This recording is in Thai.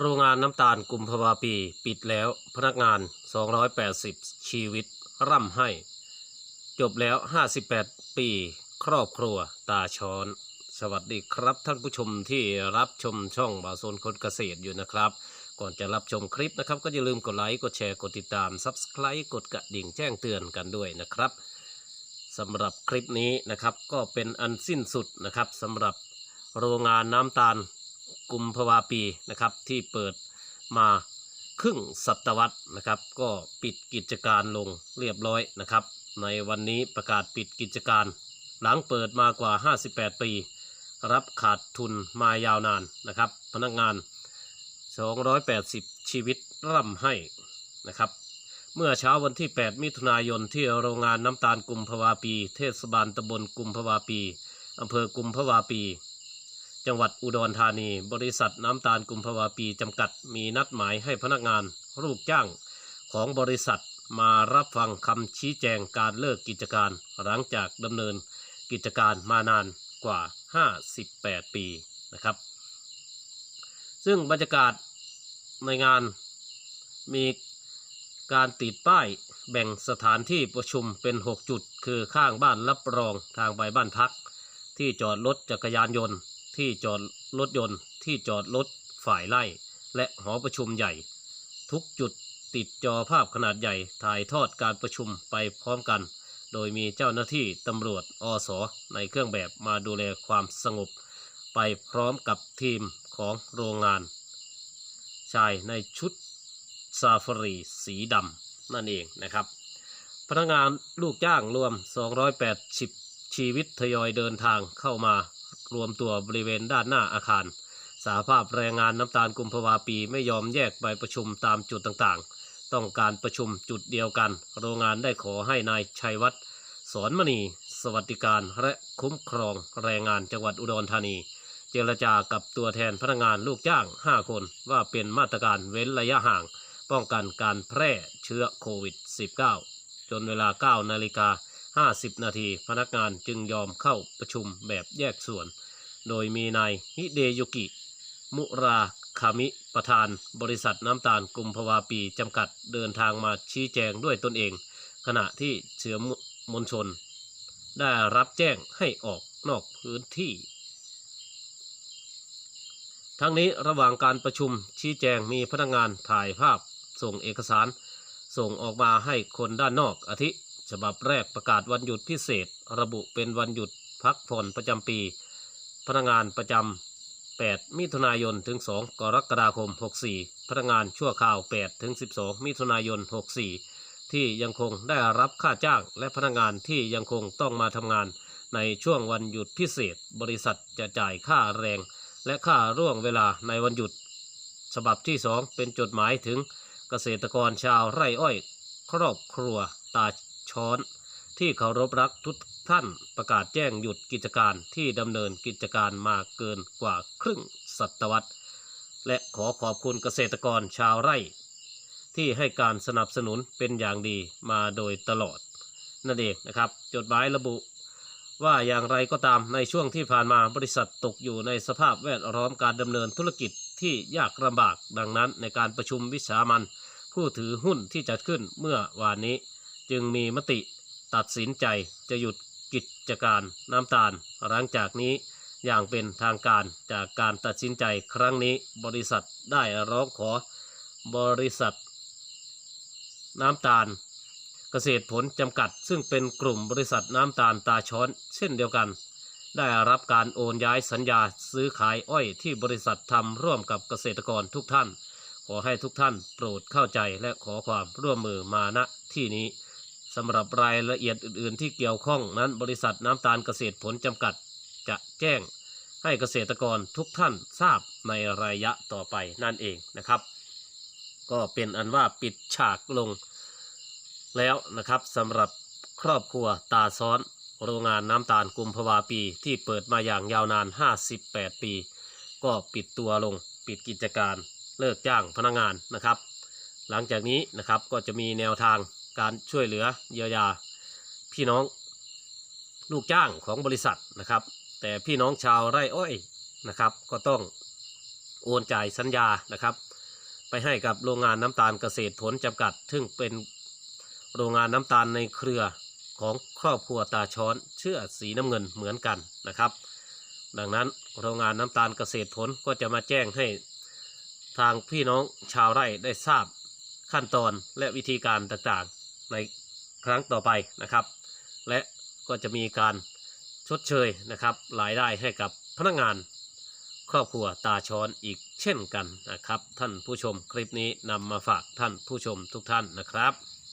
โรงงานน้ำตาลกุมภาวาปีปิดแล้วพนักงาน 280 ชีวิตร่ำให้ จบแล้ว 58 ปี ครอบครัวตาช้อน สวัสดีครับท่านผู้ชมที่รับชมช่องบาโซนคนเกษตรอยู่นะครับ ก่อนจะรับชมคลิปนะครับ ก็อย่าลืมกดไลค์ กดแชร์ กดติดตาม Subscribe กดกระดิ่งแจ้งเตือนกันด้วยนะครับสำหรับคลิปนี้นะครับก็เป็นอันสิ้นสุดนะครับสำหรับโรงงานน้ำตาล กุมภาวาปีนะครับที่เปิดมาครึ่งศตวรรษนะครับ ก็ปิดกิจการลงเรียบร้อยนะครับ ในวันนี้ประกาศปิดกิจการ หลังเปิดมากว่า 58 ปี รับขาดทุนมายาวนานนะครับ พนักงาน 280 ชีวิตร่ำให้นะครับ เมื่อเช้าวันที่ 8 มิถุนายนที่โรงงานน้ำตาลกุมภาวาปี เทศบาลตำบลกุมภาวาปีอำเภอกุมภาวาปี จังหวัดอุดรธานี บริษัทน้ำตาลกุมภาวาปีจำกัด มีนัดหมายให้พนักงานลูกจ้างของบริษัทมารับฟังคำชี้แจงการเลิกกิจการ หลังจากดำเนินกิจการมานานกว่า 58 ปีนะครับ ซึ่งบรรยากาศในงานมีการติดป้ายแบ่งสถานที่ประชุมเป็น 6 จุด คือข้างบ้านรับรองทางไปบ้านพัก ที่จอดรถจักรยานยนต์ ที่จอดรถยนต์ ที่จอดรถฝ่ายไล่ และหอประชุมใหญ่ ทุกจุดติดจอภาพขนาดใหญ่ถ่ายทอดการประชุมไปพร้อมกัน โดยมีเจ้าหน้าที่ตำรวจอสในเครื่องแบบมาดูแลความสงบ ไปพร้อมกับทีมของโรงงาน ชายในชุดซาฟารีสีดำนั่นเองนะครับ พนักงานลูกจ้างรวม 280 ชีวิตทยอยเดินทางเข้ามา รวมตัวบริเวณด้านหน้าอาคาร สาภาพแรงงานน้ำตาลกุมภาวาปีไม่ยอมแยกไปประชุมตามจุดต่างๆ ต้องการประชุมจุดเดียวกัน โรงงานได้ขอให้นายชัยวัฒน์สอนมณี สวัสดิการและคุ้มครองแรงงานจังหวัดอุดรธานี เจรจากับตัวแทนพนักงานลูกจ้าง 5 คนว่าเป็นมาตรการเว้นระยะห่าง ป้องกันการแพร่เชื้อโควิด -19 จนเวลา 9 นาฬิกา50 นาทีพนักงานจึงยอมเข้าประชุมแบบแยกส่วน โดยมีนายฮิเดยุกิ มุราคามิประธานบริษัทน้ำตาลกลุ่มภาวาปีจำกัดเดินทางมาชี้แจงด้วยตนเอง ขณะที่เชื้อมวลชน ได้รับแจ้งให้ออกนอกพื้นที่ ทั้งนี้ระหว่างการประชุมชี้แจงมีพนักงานถ่ายภาพส่งเอกสาร ส่งออกมาให้คนด้านนอกอาทิฉบับแรกประกาศวันหยุดพิเศษ ระบุเป็นวันหยุดพักผ่อนประจำปี พนักงานประจำ8มิถุนายนถึง 2 กรกฎาคม 64 พนักงานชั่วคราว8ถึง 12 มิถุนายน 64 ที่ยังคงได้รับค่าจ้าง และพนักงานที่ยังคงต้องมาทำงาน ในช่วงวันหยุดพิเศษ บริษัทจะจ่ายค่าแรง และค่าร่วงเวลาในวันหยุด ฉบับที่ 2 เป็นจดหมายถึงเกษตรกรชาวไร่อ้อย ครอบครัวตาช้อน ที่เคารพรักทุก ท่านประกาศแจ้งหยุดกิจการที่ดำเนินกิจการมาเกินกว่าครึ่งศตวรรษ และขอขอบคุณเกษตรกรชาวไร่ ที่ให้การสนับสนุนเป็นอย่างดีมาโดยตลอด นั่นเองนะครับ จดหมายระบุว่าอย่างไรก็ตามในช่วงที่ผ่านมาบริษัทตกอยู่ในสภาพแวดล้อมการดำเนินธุรกิจที่ยากลำบากดังนั้นในการประชุมวิสามันผู้ถือหุ้นที่จัดขึ้นเมื่อวานนี้ จึงมีมติตัดสินใจจะหยุด กิจการน้ำตาล หลังจากนี้อย่างเป็นทางการจากการตัดสินใจครั้งนี้บริษัทได้ร้องขอบริษัท น้ำตาล เกษตรผลจำกัด ซึ่งเป็นกลุ่มบริษัทน้ำตาลตาช้อน เช่นเดียวกัน ได้รับการโอนย้ายสัญญาซื้อขายอ้อยที่บริษัททำร่วมกับเกษตรกรทุกท่าน ขอให้ทุกท่านโปรดเข้าใจและขอความร่วมมือมาณที่นี้ สำหรับรายละเอียดอื่น ๆ ที่เกี่ยวข้องนั้นบริษัทน้ำตาลเกษตรผลจำกัด จะแจ้งให้เกษตรกรทุกท่านทราบในระยะต่อไปนั่นเองนะครับ ก็เป็นอันว่าปิดฉากลงแล้วนะครับสำหรับครอบครัวตาซ้อน โรงงานน้ำตาลกุมภาวาปีที่เปิดมาอย่างยาวนาน 58 ปี ก็ปิดตัวลงปิดกิจการเลิกจ้างพนักงานนะครับ หลังจากนี้นะครับก็จะมีแนวทาง การช่วยเหลือเยียวยาพี่น้องลูกจ้างของบริษัทนะครับ แต่พี่น้องชาวไร่อ้อยนะครับ ก็ต้องโอนจ่ายสัญญานะครับ ไปให้กับโรงงานน้ำตาลเกษตรผลจำกัด ซึ่งเป็นโรงงานน้ำตาลในเครือของครอบครัวตาช้อนเชื่อสีน้ำเงินเหมือนกันนะครับ ดังนั้นโรงงานน้ำตาลเกษตรผลก็จะมาแจ้งให้ทางพี่น้องชาวไร่ได้ทราบขั้นตอนและวิธีการต่างๆ ในครั้งต่อไปนะครับ และก็จะมีการชดเชยนะครับรายได้ให้กับพนักงานครอบครัวตาช้อนอีกเช่นกันนะครับ ท่านผู้ชมคลิปนี้นำมาฝากท่านผู้ชมทุกท่านนะครับ